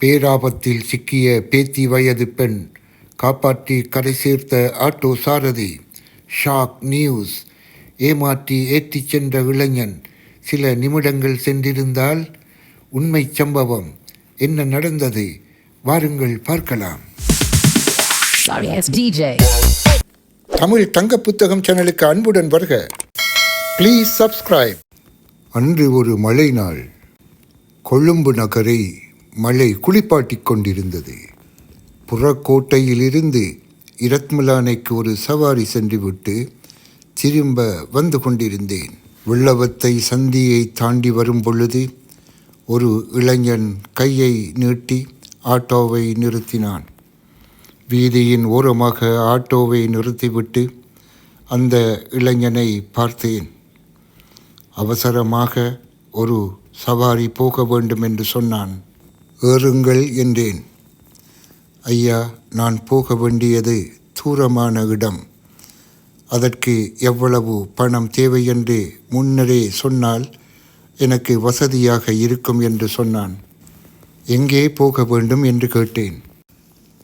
பேராபத்தில் சிக்கிய பேத்தி வயது பெண் காப்பாற்றி கரை சேர்த்த ஆட்டோ சாரதி ஷாக் நியூஸ். ஏமாற்றி ஏற்றிச் சென்ற இளைஞன் சில நிமிடங்கள் சென்றிருந்தால் உண்மை சம்பவம் என்ன நடந்தது வாருங்கள் பார்க்கலாம். தமிழ் தங்க புத்தகம் சேனலுக்கு அன்புடன் வருக. ப்ளீஸ் சப்ஸ்கிரைப் அன்று ஒரு மழை நாள் கொழும்பு நகரை மழை குளிப்பாட்டிக் கொண்டிருந்தது. புறக்கோட்டையிலிருந்து இரத்மலானைக்கு ஒரு சவாரி சென்றுவிட்டு திரும்ப வந்து கொண்டிருந்தேன். வெள்ளவத்தை சந்தியை தாண்டி வரும் பொழுது ஒரு இளைஞன் கையை நீட்டி ஆட்டோவை நிறுத்தினான். வீதியின் ஓரமாக ஆட்டோவை நிறுத்திவிட்டு அந்த இளைஞனை பார்த்தேன். அவசரமாக ஒரு சவாரி போக வேண்டும் என்று சொன்னான். ஏறுங்கள் என்றேன். ஐயா நான் போக வேண்டியது தூரமான இடம். அதற்கு எவ்வளவு பணம் தேவை என்று முன்னரே சொன்னால் எனக்கு வசதியாக இருக்கும் என்று சொன்னான். எங்கே போக வேண்டும் என்று கேட்டேன்.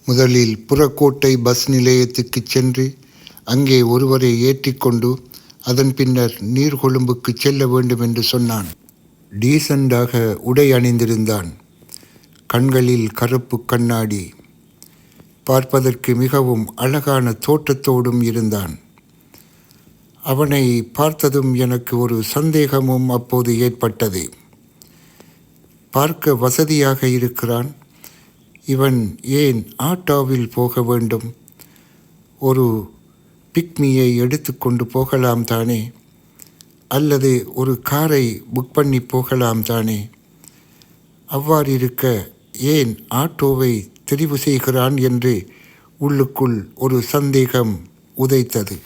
முதலில் புறக்கோட்டை பஸ் நிலையத்துக்கு சென்று அங்கே ஒருவரை ஏற்றிக்கொண்டு அதன் பின்னர் நீர்கொழும்புக்கு செல்ல வேண்டும் என்று சொன்னான். டீசண்டாக உடை அணிந்திருந்தான். கண்களில் கருப்பு கண்ணாடி. பார்ப்பதற்கு மிகவும் அழகான தோற்றத்தோடும் இருந்தான். அவனை பார்த்ததும் எனக்கு ஒரு சந்தேகமும் அப்போது ஏற்பட்டது. பார்க்க வசதியாக இருக்கிறான். இவன் ஏன் ஆட்டோவில் போக வேண்டும்? ஒரு பிக்மியை எடுத்துக்கொண்டு போகலாம் தானே? அல்லது ஒரு காரை புக் பண்ணி போகலாம் தானே? அவ்வாறு இருக்க ஏன் ஆட்டோவை தெரிவு செய்கிறான் என்று உள்ளுக்குள் ஒரு சந்தேகம் உதைத்தது.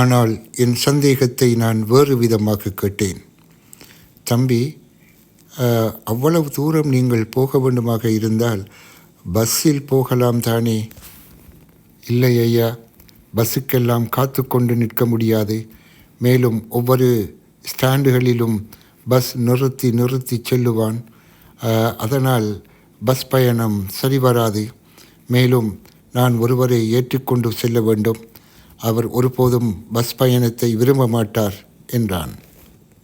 ஆனால் என் சந்தேகத்தை நான் வேறு விதமாக கேட்டேன். தம்பி அவ்வளவு தூரம் நீங்கள் போக வேண்டுமாக இருந்தால் பஸ்ஸில் போகலாம் தானே? இல்லை ஐயா பஸ்ஸுக்கெல்லாம் காத்து கொண்டு நிற்க முடியாது. மேலும் ஒவ்வொரு ஸ்டாண்டுகளிலும் பஸ் நிறுத்தி நிறுத்தி செல்லுவான். அதனால் பஸ் பயணம் சரிவராது மேலும் நான் ஒருவரை ஏற்றிக்கொண்டு செல்ல வேண்டும். அவர் ஒருபோதும் பஸ் பயணத்தை விரும்ப மாட்டார் என்றான்.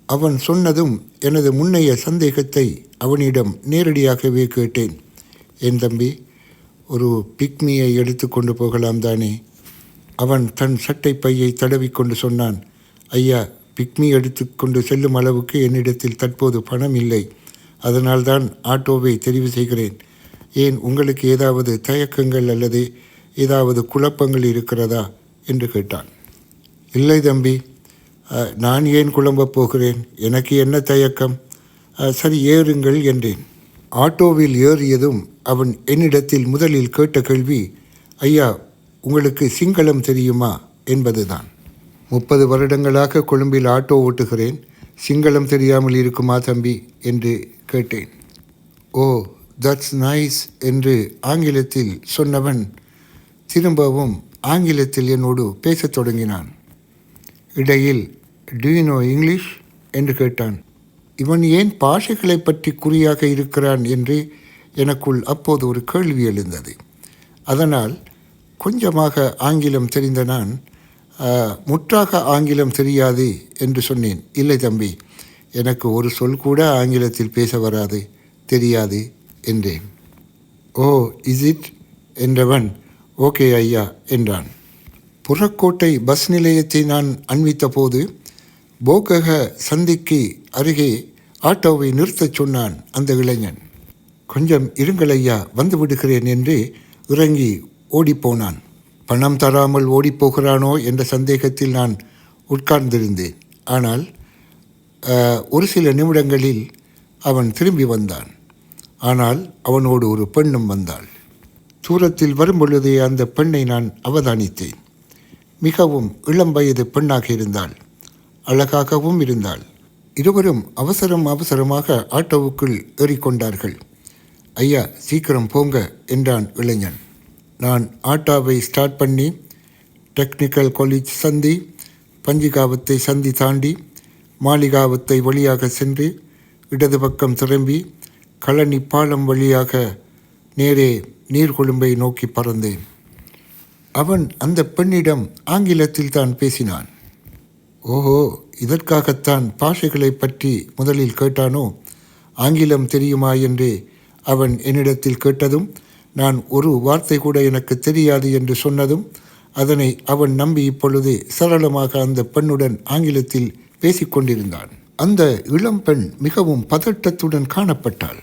அவன் சொன்னதும் எனது முன்னைய சந்தேகத்தை அவனிடம் நேரடியாகவே கேட்டேன். என் தம்பி? ஒரு பிக்மியை எடுத்துக்கொண்டு போகலாம் தானே? அவன் தன் சட்டை பையை தடவிக்கொண்டு சொன்னான். ஐயா பிக்மி எடுத்துக்கொண்டு செல்லும் அளவுக்கு என்னிடத்தில் தற்போது பணம் இல்லை. அதனால்தான் ஆட்டோவை தெரிவு செய்கிறேன். ஏன் உங்களுக்கு ஏதாவது தயக்கங்கள் அல்லது ஏதாவது குழப்பங்கள் இருக்கிறதா? என்று கேட்டான். இல்லை தம்பி நான் ஏன் குழம்பப் போகிறேன்? எனக்கு என்ன தயக்கம்? சரி ஏறுங்கள் என்றேன். ஆட்டோவில் ஏறியதும் அவன் என்னிடத்தில் முதலில் கேட்ட கேள்வி ஐயா உங்களுக்கு சிங்களம் தெரியுமா? என்பதுதான். முப்பது வருடங்களாக கொழும்பில் ஆட்டோ ஓட்டுகிறேன். சிங்களம் தெரியாமல் இருக்குமா தம்பி? என்று கேட்டேன். ஓ தட்ஸ் நைஸ் என்று ஆங்கிலத்தில் சொன்னவன் திரும்பவும் ஆங்கிலத்தில் என்னோடு பேசத் தொடங்கினான். இடையில் டியூனோ நோ இங்கிலீஷ் என்று கேட்டான். இவன் ஏன் பாஷைகளை பற்றி குறியாக இருக்கிறான்? என்று எனக்குள் அப்போது ஒரு கேள்வி எழுந்தது. அதனால் கொஞ்சமாக ஆங்கிலம் தெரிந்த நான் முற்றாக ஆங்கிலம் தெரியாது என்று சொன்னேன். இல்லை தம்பி எனக்கு ஒரு சொல் கூட ஆங்கிலத்தில் பேச வராது தெரியாது என்றேன். ஓ இஸ் இட் என்றவன் ஓகே ஐயா என்றான். புறக்கோட்டை பஸ் நிலையத்தை நான் அண்மித்த போது போகக சந்திக்கு அருகே ஆட்டோவை நிறுத்தச் சொன்னான் அந்த இளைஞன். கொஞ்சம் இருங்கள் ஐயா வந்து விடுகிறேன் என்று இறங்கி ஓடிப்போனான் பணம் தராமல் ஓடிப்போகிறானோ என்ற சந்தேகத்தில் நான் உட்கார்ந்திருந்தேன். ஆனால் ஒரு சில நிமிடங்களில் அவன் திரும்பி வந்தான். ஆனால் அவனோடு ஒரு பெண்ணும் வந்தாள். தூரத்தில் வரும் பொழுதே அந்த பெண்ணை நான் அவதானித்தேன். மிகவும் இளம் வயது பெண்ணாக இருந்தாள். அழகாகவும் இருந்தாள். இருவரும் அவசரம் அவசரமாக ஆட்டோவுக்குள் ஏறிக்கொண்டார்கள். ஐயா சீக்கிரம் போங்க என்றான் இளைஞன். நான் ஆட்டோவை ஸ்டார்ட் பண்ணி டெக்னிக்கல் காலேஜ் சந்தி பஞ்சிகாவத்தை சந்தி தாண்டி மாளிகாவத்தை வழியாக சென்று இடது பக்கம் திரும்பி கழனி பாலம் வழியாக நேரே நீர்கொழும்பை நோக்கி பறந்தேன். அவன் அந்த பெண்ணிடம் ஆங்கிலத்தில் தான் பேசினான். ஓஹோ இதற்காகத்தான் பாஷைகளை பற்றி முதலில் கேட்டானோ? ஆங்கிலம் தெரியுமா? என்று அவன் என்னிடத்தில் கேட்டதும் நான் ஒரு வார்த்தை கூட எனக்கு தெரியாது என்று சொன்னதும் அதனை அவன் நம்பி இப்பொழுது சரளமாக அந்த பெண்ணுடன் ஆங்கிலத்தில் பேசிக்கொண்டிருந்தான் அந்த இளம்பெண் மிகவும் பதட்டத்துடன் காணப்பட்டாள்.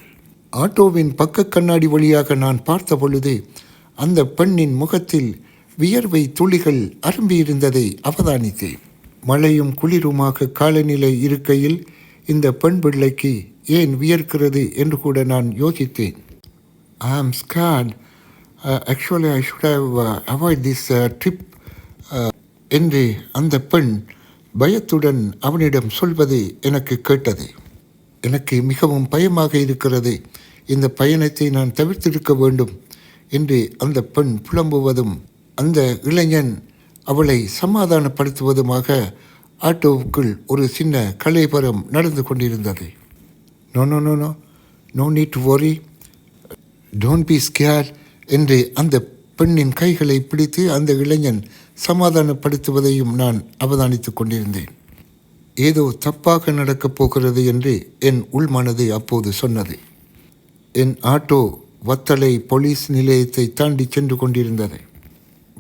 ஆட்டோவின் பக்க கண்ணாடி வழியாக நான் பார்த்த பொழுது அந்த பெண்ணின் முகத்தில் வியர்வை துளிகள் அரும்பியிருந்ததை அவதானித்தேன். மழையும் குளிருமாக காலநிலை இருக்கையில் இந்த பெண் பிள்ளைக்கு ஏன் வியர்க்கிறது என்று கூட நான் யோசித்தேன். I am scared actually I should have avoid this trip என்று அந்த பெண் பயத்துடன் அவனிடம் சொல்வது எனக்கு கேட்டது. எனக்கு மிகவும் பயமாக இருக்கிறது. இந்த பயணத்தை நான் தவிர்த்திருக்க வேண்டும். என்று அந்த பெண் புலம்புவதும் அந்த இளைஞன் அவளை சமாதானப்படுத்துவதுமாக ஆட்டோவுக்குள் ஒரு சின்ன கலைபரம் நடந்து கொண்டிருந்தது. No no no no no need to don't be scare என்று அந்த பெண்ணின் கைகளை பிடித்து அந்த இளைஞன் சமாதானப்படுத்துவதையும் நான் அவதானித்துக் கொண்டிருந்தேன். ஏதோ தப்பாக நடக்கப் போகிறது என்று என் உள்மனது அப்போது சொன்னது. என் ஆட்டோ வத்தலை போலீஸ் நிலையத்தை தாண்டி சென்று கொண்டிருந்தது.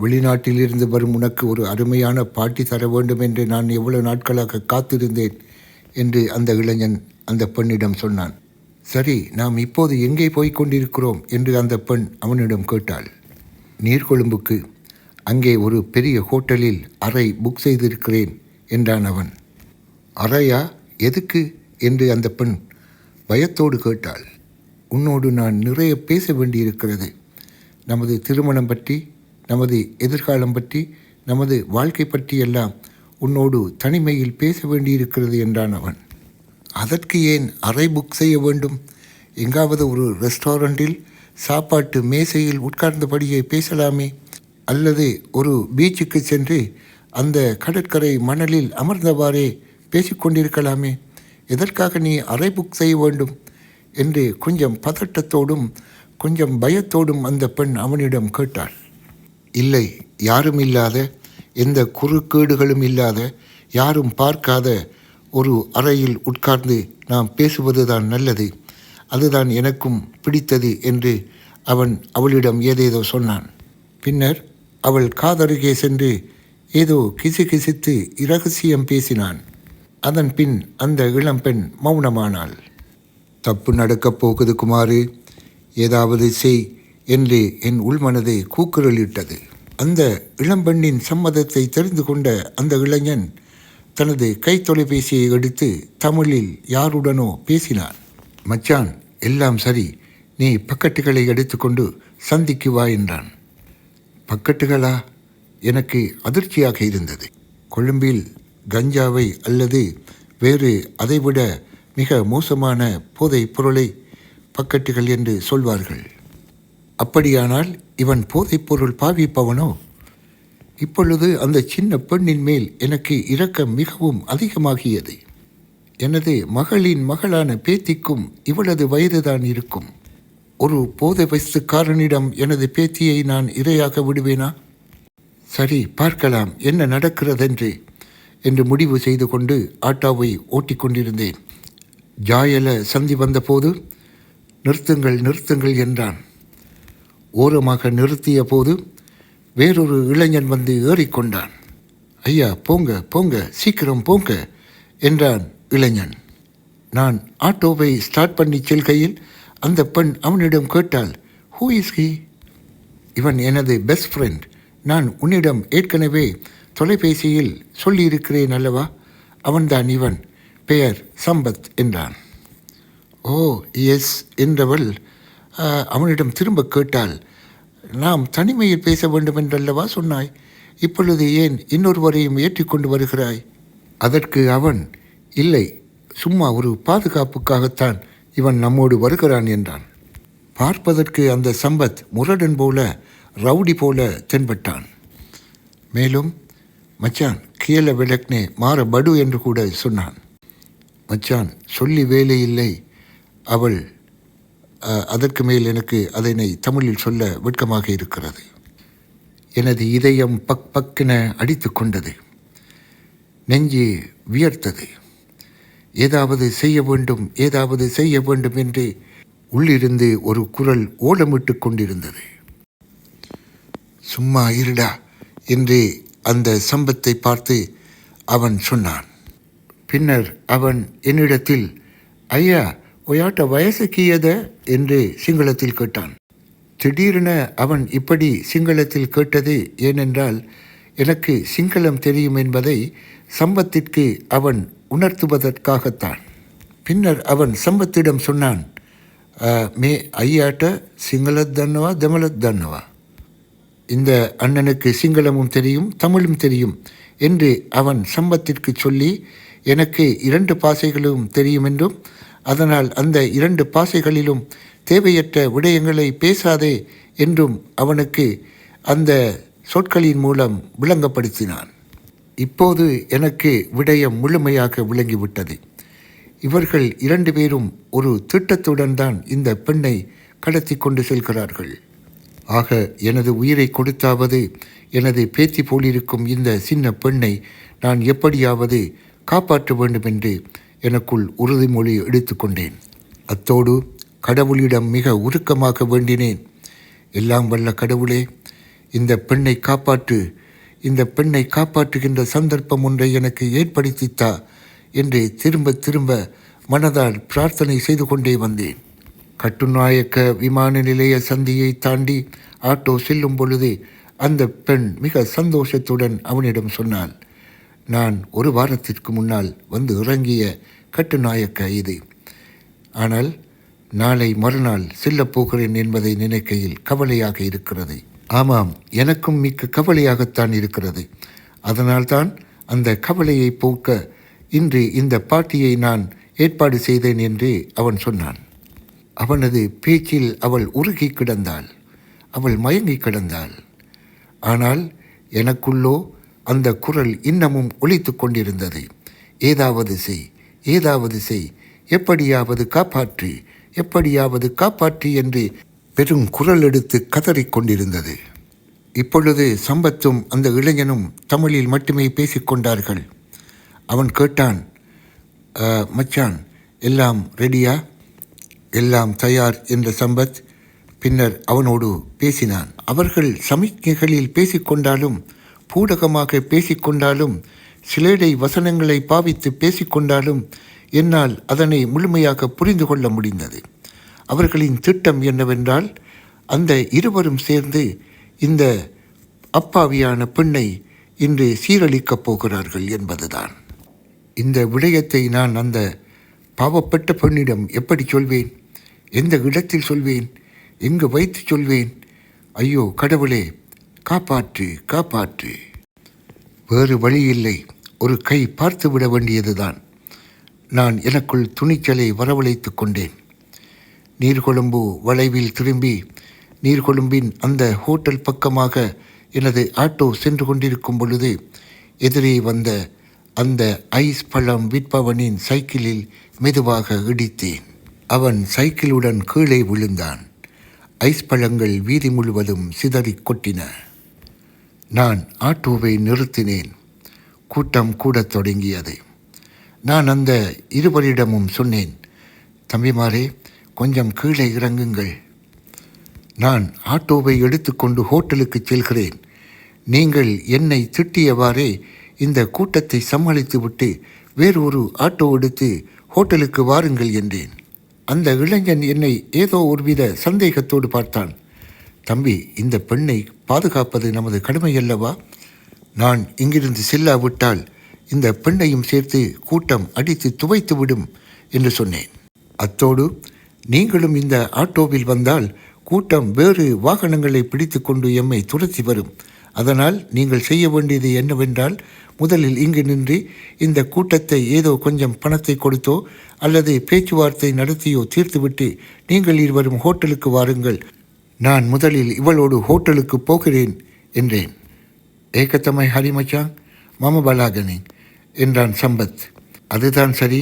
வெளிநாட்டிலிருந்து வரும் உனக்கு ஒரு அருமையான பாட்டி தர வேண்டும் என்று நான் எவ்வளவு நாட்களாக காத்திருந்தேன் என்று அந்த இளைஞன் அந்த பெண்ணிடம் சொன்னான். சரி நாம் இப்போது எங்கே போய்க் கொண்டிருக்கிறோம்? என்று அந்த பெண் அவனிடம் கேட்டாள். நீர்கொழும்புக்கு அங்கே ஒரு பெரிய ஹோட்டலில் அறை புக் செய்திருக்கிறேன் என்றான் அவன். அறையா? எதுக்கு? என்று அந்த பெண் பயத்தோடு கேட்டாள். உன்னோடு நான் நிறைய பேச வேண்டியிருக்கிறது. நமது திருமணம் பற்றி நமது எதிர்காலம் பற்றி நமது வாழ்க்கை பற்றி எல்லாம் உன்னோடு தனிமையில் பேச வேண்டியிருக்கிறது என்றான் அவன். அதற்கு ஏன் அறை புக் செய்ய வேண்டும்? எங்காவது ஒரு ரெஸ்டாரண்டில் சாப்பாட்டு மேசையில் உட்கார்ந்தபடியே பேசலாமே? அல்லது ஒரு பீச்சுக்கு சென்று அந்த கடற்கரை மணலில் அமர்ந்தவாறே பேசிக்கொண்டிருக்கலாமே எதற்காக நீ அறை புக் செய்ய வேண்டும்? என்று கொஞ்சம் பதட்டத்தோடும் கொஞ்சம் பயத்தோடும் அந்த பெண் அவனிடம் கேட்டாள். இல்லை யாரும் இல்லாத எந்த குறுக்கீடுகளும் இல்லாத யாரும் பார்க்காத ஒரு அறையில் உட்கார்ந்து நாம் பேசுவதுதான் நல்லது. அதுதான் எனக்கும் பிடித்தது என்று அவன் அவளிடம் ஏதேதோ சொன்னான். பின்னர் அவள் காதருகே சென்று ஏதோ கிசுகிசுத்து இரகசியம் பேசினான். அதன் பின் அந்த இளம்பெண் மௌனமானாள். தப்பு நடக்கப் போகுது குமாரு. ஏதாவது செய் என்று என் உள்மனதை கூக்குரலிட்டது. அந்த இளம்பெண்ணின் சம்மதத்தை தெரிந்து கொண்ட அந்த இளைஞன் தனது கை தொலைபேசியை எடுத்து தமிழில் யாருடனோ பேசினான் மச்சான் எல்லாம் சரி. நீ பக்கெட்டுகளை எடுத்துக்கொண்டு சந்திக்கு வா என்றான். பக்கெட்டுகளா? எனக்கு அதிர்ச்சியாக இருந்தது. கொழும்பில் கஞ்சாவை அல்லது வேறு அதைவிட மிக மோசமான போதைப் பொருளை பக்கெட்டுகள் என்று சொல்வார்கள். அப்படியானால் இவன் போதைப்பொருள் பாவிப்பவனோ? இப்பொழுது அந்த சின்ன பெண்ணின் மேல் எனக்கு இரக்கம் மிகவும் அதிகமாகியது. எனது மகளின் மகளான பேத்திக்கும் இவளது வயதுதான் இருக்கும். ஒரு போதை வயசுக்காரனிடம் எனது பேத்தியை நான் இரையாக விடுவேனா? சரி பார்க்கலாம் என்ன நடக்கிறதென்று என்று முடிவு செய்து கொண்டு ஆட்டோவை ஓட்டிக்கொண்டிருந்தேன் ஜாயல சந்தி வந்தபோது நிறுத்துங்கள் நிறுத்துங்கள் என்றான். ஓரமாக நிறுத்திய போது வேறொரு இளைஞன் வந்து ஏறிக்கொண்டான். ஐயா போங்க போங்க சீக்கிரம் போங்க என்றான் இளைஞன். நான் ஆட்டோவை ஸ்டார்ட் பண்ணி செல்கையில் அந்த பெண் அவனிடம் கேட்டால் ஹூ இஸ் ஹி இவன் எனது பெஸ்ட் ஃப்ரெண்ட் நான் உன்னிடம் ஏற்கனவே தொலைபேசியில் சொல்லியிருக்கிறேன் அல்லவா? அவன்தான் இவன் பெயர் சம்பத் என்றான். ஓ எஸ் என்றவள் அவனிடம் திரும்ப கேட்டால் நாம் தனிமையில் பேச வேண்டும் என்றல்லவா சொன்னாய்? இப்பொழுது ஏன் இன்னொருவரையும் ஏற்றிக்கொண்டு வருகிறாய்? அதற்கு அவன் இல்லை சும்மா ஒரு பாதுகாப்புக்காகத்தான் இவன் நம்மோடு வருகிறான் என்றான். பார்ப்பதற்கு அந்த சம்பத் முரடன் போல ரவுடி போல தென்பட்டான். மேலும் மச்சான் கியல விளக்னே மாற படு என்று கூட சொன்னான். மச்சான் சொல்லி வேலை இல்லை. அவள் அதற்கு மேல் எனக்கு அதனை தமிழில் சொல்ல வெட்கமாக இருக்கிறது. எனது இதயம் பக் பக்கென அடித்து கொண்டது. நெஞ்சு வியர்த்தது. ஏதாவது செய்ய வேண்டும் ஏதாவது செய்ய வேண்டும் என்று உள்ளிருந்து ஒரு குரல் ஓலமிட்டு கொண்டிருந்தது. சும்மா இருடா என்று அந்த சம்பத்தை பார்த்து அவன் சொன்னான். பின்னர் அவன் என்னிடத்தில் ஐயா ஒயாட்ட வயசு கீயத என்று சிங்களத்தில் கேட்டான். திடீரென அவன் இப்படி சிங்களத்தில் கேட்டது ஏனென்றால் எனக்கு சிங்களம் தெரியும் என்பதை சம்பத்திற்கு அவன் உணர்த்துவதற்காகத்தான். பின்னர் அவன் சம்பத்திடம் சொன்னான் மே ஐயாட்ட சிங்களத் தன்னவா தமிழத் தன்னவா? இந்த அண்ணனுக்கு சிங்களமும் தெரியும் தமிழும் தெரியும் என்று அவன் சம்பத்திற்கு சொல்லி எனக்கு இரண்டு பாசைகளும் தெரியும் என்றும் அதனால் அந்த இரண்டு பாசைகளிலும் தேவையற்ற விடயங்களை பேசாதே என்றும் அவனுக்கு அந்த சொற்களின் மூலம் விளங்கப்படுத்தினான். இப்போது எனக்கு விடயம் முழுமையாக விளங்கிவிட்டது. இவர்கள் இரண்டு பேரும் ஒரு திட்டத்துடன் தான் இந்த பெண்ணை கடத்தி கொண்டு செல்கிறார்கள். ஆக எனது உயிரை கொடுத்தாவது எனது பேத்தி போலிருக்கும் இந்த சின்ன பெண்ணை நான் எப்படியாவது காப்பாற்ற வேண்டும் என்று எனக்குள் உறுதிமொழி எடுத்துக்கொண்டேன். அத்தோடு கடவுளிடம் மிக உருக்கமாக வேண்டினேன். எல்லாம் வல்ல கடவுளே இந்த பெண்ணை காப்பாற்று இந்த பெண்ணை காப்பாற்றுகின்ற சந்தர்ப்பம் ஒன்றை எனக்கு ஏற்படுத்தித்தா என்று திரும்ப திரும்ப மனதால் பிரார்த்தனை செய்து கொண்டே வந்தேன். கட்டுநாயக்க விமான நிலைய சந்தியை தாண்டி ஆட்டோ செல்லும் பொழுது அந்த பெண் மிக சந்தோஷத்துடன் அவனிடம் சொன்னாள். நான் ஒரு வாரத்திற்கு முன்னால் வந்து இறங்கிய கட்டுநாயக்க இது ஆனால் நாளை மறுநாள் செல்லப் போகிறேன் என்பதை நினைக்கையில் கவலையாக இருக்கிறது. ஆமாம் எனக்கும் மிக்க கவலையாகத்தான் இருக்கிறது. அதனால்தான் அந்த கவலையை போக்க இன்று இந்த பாட்டியை நான் ஏற்பாடு செய்தேன் என்று அவன் சொன்னான். அவனது பேச்சில் அவள் உருகி கிடந்தாள். அவள் மயங்கி கிடந்தாள். ஆனால் எனக்குள்ளோ அந்த குரல் இன்னமும் ஒலித்து கொண்டிருந்தது. ஏதாவது செய் ஏதாவது செய் எப்படியாவது காப்பாற்று எப்படியாவது காப்பாற்று என்று பெரும் குரல் எடுத்து கதறிக் கொண்டிருந்தது. இப்பொழுது சம்பத்தும் அந்த இளைஞனும் தமிழில் மட்டுமே பேசிக்கொண்டார்கள் அவன் கேட்டான் மச்சான் எல்லாம் ரெடியா எல்லாம் தயார்? என்ற சம்பத் பின்னர் அவனோடு பேசினான். அவர்கள் சமிக்ஞைகளில் பேசிக்கொண்டாலும் பூடகமாக பேசிக்கொண்டாலும் சிலேடை வசனங்களை பாவித்து பேசிக்கொண்டாலும் என்னால் அதனை முழுமையாக புரிந்து கொள்ள முடிந்தது. அவர்களின் திட்டம் என்னவென்றால் அந்த இருவரும் சேர்ந்து இந்த அப்பாவியான பெண்ணை இன்று சீரழிக்கப் போகிறார்கள் என்பதுதான். இந்த விடயத்தை நான் அந்த பாவப்பட்ட பெண்ணிடம் எப்படி சொல்வேன்? எந்த இடத்தில் சொல்வேன்? எங்கு வைத்து சொல்வேன்? ஐயோ கடவுளே காப்பாற்று காப்பாற்று. வேறு வழி இல்லை. ஒரு கை பார்த்து விட வேண்டியதுதான். நான் எனக்குள் துணிச்சலை வரவழைத்து கொண்டேன். நீர்கொழும்பு வளைவில் திரும்பி நீர்கொழும்பின் அந்த ஹோட்டல் பக்கமாக எனது ஆட்டோ சென்று கொண்டிருக்கும் பொழுது எதிரே வந்த அந்த ஐஸ் பழம் விற்பவனின் சைக்கிளில் மெதுவாக இடித்தேன். அவன் சைக்கிளுடன் கீழே விழுந்தான். ஐஸ் பழங்கள் வீதி முழுவதும் சிதறிக் கொட்டின. நான் ஆட்டோவை நிறுத்தினேன். கூட்டம் கூடத் தொடங்கியது. நான் அந்த இருவரிடமும் சொன்னேன் தம்பிமாரே கொஞ்சம் கீழே இறங்குங்கள். நான் ஆட்டோவை எடுத்துக்கொண்டு ஹோட்டலுக்கு செல்கிறேன். நீங்கள் என்னை திட்டியவாறே இந்த கூட்டத்தை சமாளித்துவிட்டு வேறு ஒரு ஆட்டோ எடுத்து ஹோட்டலுக்கு வாருங்கள் என்றேன். அந்த இளைஞன் என்னை ஏதோ ஒருவித சந்தேகத்தோடு பார்த்தான். தம்பி இந்த பெண்ணை பாதுகாப்பது நமது கடமை அல்லவா நான் இங்கிருந்து செல்லாவிட்டால் இந்த பெண்ணையும் சேர்த்து கூட்டம் அடித்து துவைத்து விடும் என்று சொன்னேன். அத்தோடு நீங்களும் இந்த ஆட்டோவில் வந்தால் கூட்டம் வேறு வாகனங்களை பிடித்து கொண்டு எம்மை துரத்தி வரும். அதனால் நீங்கள் செய்ய வேண்டியது என்னவென்றால் முதலில் இங்கு நின்று இந்த கூட்டத்தை ஏதோ கொஞ்சம் பணத்தை கொடுத்தோ அல்லது பேச்சுவார்த்தை நடத்தியோ தீர்த்துவிட்டு நீங்கள் இருவரும் ஹோட்டலுக்கு வாருங்கள். நான் முதலில் இவளோடு ஹோட்டலுக்கு போகிறேன் என்றேன். ஏகத்தமை ஹரிமச்சான் மம பலாகனி என்றான் சம்பத். அதுதான் சரி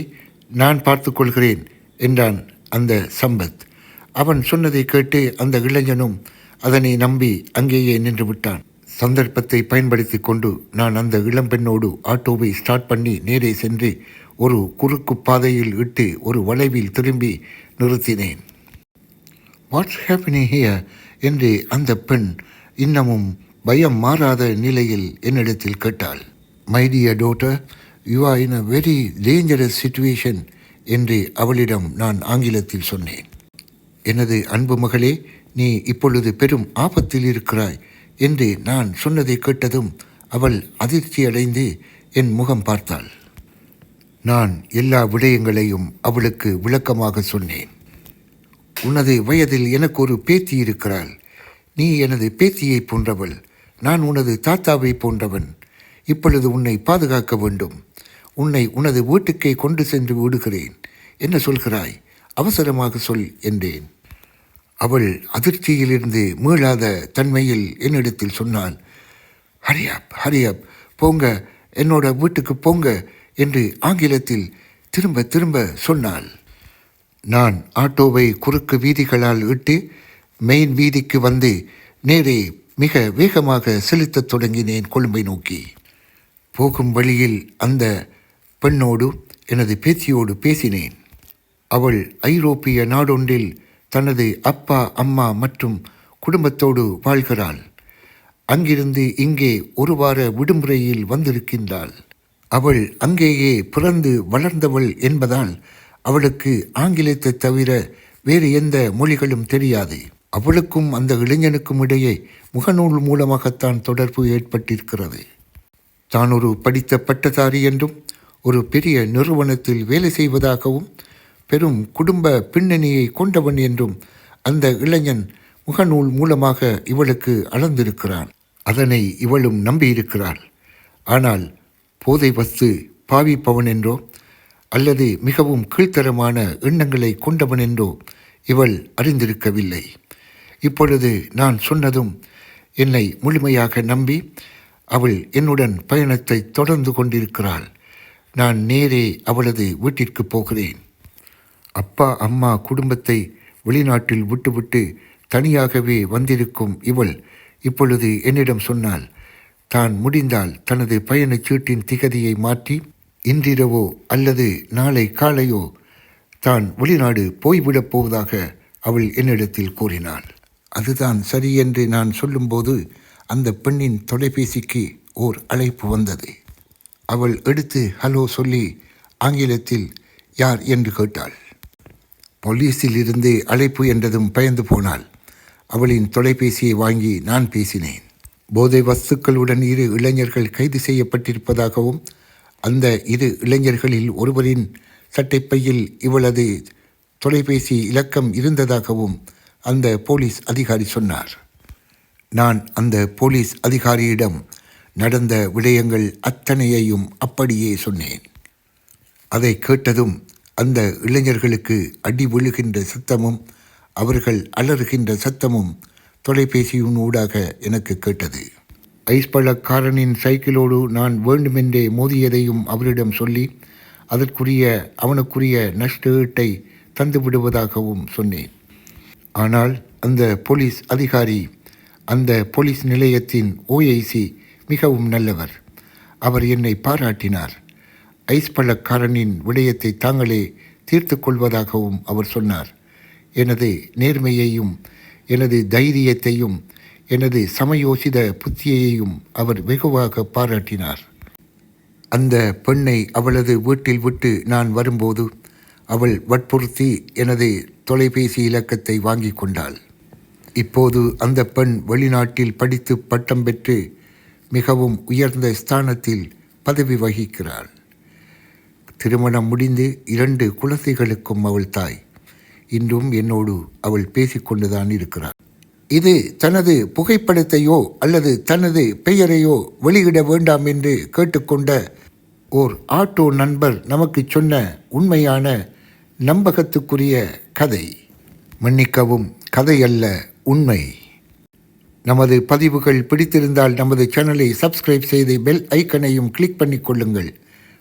நான் பார்த்துக்கொள்கிறேன் என்றான் அந்த சம்பத். அவன் சொன்னதை கேட்டு அந்த இளைஞனும் அதனை நம்பி அங்கேயே நின்று விட்டான். சந்தர்ப்பத்தை பயன்படுத்தி கொண்டு நான் அந்த இளம்பெண்ணோடு ஆட்டோவை ஸ்டார்ட் பண்ணி நேரே சென்று ஒரு குறுக்கு பாதையில் இட்டு ஒரு வளைவில் திரும்பி நிறுத்தினேன். வாட்ஸ் ஹேப்பனிங் ஹியர் என்று அந்த பெண் இன்னமும் பயம் மாறாத நிலையில் என்னிடத்தில் கேட்டாள். My dear daughter you are in a very dangerous situation என்று அவளிடம் நான் ஆங்கிலத்தில் சொன்னேன். எனது அன்பு மகளே நீ இப்பொழுது பெரும் ஆபத்தில் இருக்கிறாய். என்று நான் சொன்னதை கேட்டதும் அவள் அதிர்ச்சியடைந்து என் முகம் பார்த்தாள். நான் எல்லா விடயங்களையும் அவளுக்கு விளக்கமாக சொன்னேன். உனது வயதில் எனக்கு ஒரு பேத்தி இருக்கிறாள். நீ எனது பேத்தியை போன்றவள். நான் உனது தாத்தாவை போன்றவன். இப்பொழுது உன்னை பாதுகாக்க வேண்டும். உன்னை உனது வீட்டுக்கே கொண்டு சென்று விடுகிறேன். என்ன சொல்கிறாய்? அவசரமாக சொல் என்றேன். அவள் அதிர்ச்சியிலிருந்து மீளாத தன்மையில் என்னிடத்தில் சொன்னாள் ஹரியாப் ஹரியாப் போங்க என்னோட வீட்டுக்கு போங்க என்று ஆங்கிலத்தில் திரும்ப திரும்ப சொன்னாள். நான் ஆட்டோவை குறுக்கு வீதிகளால் இட்டு மெயின் வீதிக்கு வந்து நேரே மிக வேகமாக செலுத்தத் தொடங்கினேன் கொழும்பை நோக்கி. போகும் வழியில் அந்த பெண்ணோடு எனது பேத்தியோடு பேசினேன். அவள் ஐரோப்பிய நாடொன்றில் தனது அப்பா அம்மா மற்றும் குடும்பத்தோடு வாழ்கிறாள். அங்கிருந்து இங்கே ஒரு வார விடுமுறையில் வந்திருக்கின்றாள். அவள் அங்கேயே பிறந்து வளர்ந்தவள் என்பதால் அவளுக்கு ஆங்கிலத்தை தவிர வேறு எந்த மொழிகளும் தெரியாது. அவளுக்கும் அந்த இளைஞனுக்கும் இடையே முகநூல் மூலமாகத்தான் தொடர்பு ஏற்பட்டிருக்கிறது. தான் ஒரு படித்த பட்டதாரி என்றும் ஒரு பெரிய நிறுவனத்தில் வேலை செய்வதாகவும் பெரும் குடும்ப பின்னணியை கொண்டவன் என்றும் அந்த இளைஞன் முகநூல் மூலமாக இவளுக்கு அளந்திருக்கிறான். அதனை இவளும் நம்பியிருக்கிறாள். ஆனால் போதை வஸ்து பாவிப்பவன் என்றோ அல்லது மிகவும் கீழ்த்தரமான எண்ணங்களை கொண்டவன் என்றோ இவள் அறிந்திருக்கவில்லை. இப்பொழுது நான் சொன்னதும் என்னை முழுமையாக நம்பி அவள் என்னுடன் பயணத்தை தொடர்ந்து கொண்டிருக்கிறாள். நான் நேரே அவளது வீட்டிற்கு போகிறேன். அப்பா அம்மா குடும்பத்தை வெளிநாட்டில் விட்டுவிட்டு தனியாகவே வந்திருக்கும் இவள் இப்பொழுது என்னிடம் சொன்னாள் தான் முடிந்தால் தனது பயணச் சீட்டின் திகதியை மாற்றி இன்றிரவோ அல்லது நாளை காலையோ தான் வெளிநாடு போய்விடப் போவதாக அவள் என்னிடத்தில் கூறினாள். அதுதான் சரி என்று நான் சொல்லும்போது அந்த பெண்ணின் தொலைபேசிக்கு ஓர் அழைப்பு வந்தது. அவள் எடுத்து ஹலோ சொல்லி ஆங்கிலத்தில் யார் என்று கேட்டாள். போலீஸில் இருந்து அழைப்பு என்றதும் பயந்து போனாள். அவளின் தொலைபேசியை வாங்கி நான் பேசினேன். போதை வஸ்துக்களுடன் இரு இளைஞர்கள் கைது செய்யப்பட்டிருப்பதாகவும் அந்த இரு இளைஞர்களில் ஒருவரின் சட்டைப்பையில் இவளது தொலைபேசி இலக்கம் இருந்ததாகவும் அந்த போலீஸ் அதிகாரி சொன்னார். நான் அந்த போலீஸ் அதிகாரியிடம் நடந்த விடயங்கள் அத்தனையையும் அப்படியே சொன்னேன். அதை கேட்டதும் அந்த இளைஞர்களுக்கு அடி விழுகின்ற சத்தமும் அவர்கள் அலறுகின்ற சத்தமும் தொலைபேசியின் ஊடாக எனக்கு கேட்டது. ஐஸ் பழக்காரனின் சைக்கிளோடு நான் வேண்டுமென்றே மோதியதையும் அவரிடம் சொல்லி அதற்குரிய அவனுக்குரிய நஷ்ட ஈட்டை தந்து விடுவதாகவும் சொன்னேன். ஆனால் அந்த போலீஸ் அதிகாரி அந்த போலீஸ் நிலையத்தின் ஓஐசி மிகவும் நல்லவர். அவர் என்னை பாராட்டினார். ஐஸ் பள்ளக்காரனின் விடயத்தை தாங்களே தீர்த்து கொள்வதாகவும் அவர் சொன்னார். எனது நேர்மையையும் எனது தைரியத்தையும் எனது சமயோசித புத்தியையும் அவர் வெகுவாக பாராட்டினார். அந்த பெண்ணை அவளது வீட்டில் விட்டு நான் வரும்போது அவள் வற்புறுத்தி எனது தொலைபேசி இலக்கத்தை வாங்கி கொண்டாள். இப்போது அந்த பெண் வெளிநாட்டில் படித்து பட்டம் பெற்று மிகவும் உயர்ந்த ஸ்தானத்தில் பதவி வகிக்கிறாள். திருமணம் முடிந்து இரண்டு குழந்தைகளுக்கும் அவள் தாய். இன்றும் என்னோடு அவள் பேசிக்கொண்டுதான் இருக்கிறாள். இது தனது புகைப்படத்தையோ அல்லது தனது பெயரையோ வெளியிட வேண்டாம் என்று கேட்டுக்கொண்ட ஓர் ஆட்டோ நண்பர் நமக்கு சொன்ன உண்மையான நம்பகத்துக்குரிய கதை. மன்னிக்கவும் கதை அல்ல உண்மை. நமது பதிவுகள் பிடித்திருந்தால் நமது சேனலை சப்ஸ்கிரைப் செய்து பெல் ஐக்கனையும் கிளிக் பண்ணிக் கொள்ளுங்கள்.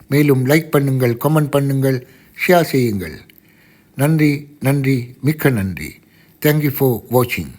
மேலும் லைக் பண்ணுங்கள் கமெண்ட் பண்ணுங்கள் ஷேர் செய்யுங்கள். நன்றி நன்றி மிக்க நன்றி. தேங்க்யூ ஃபார் வாட்சிங்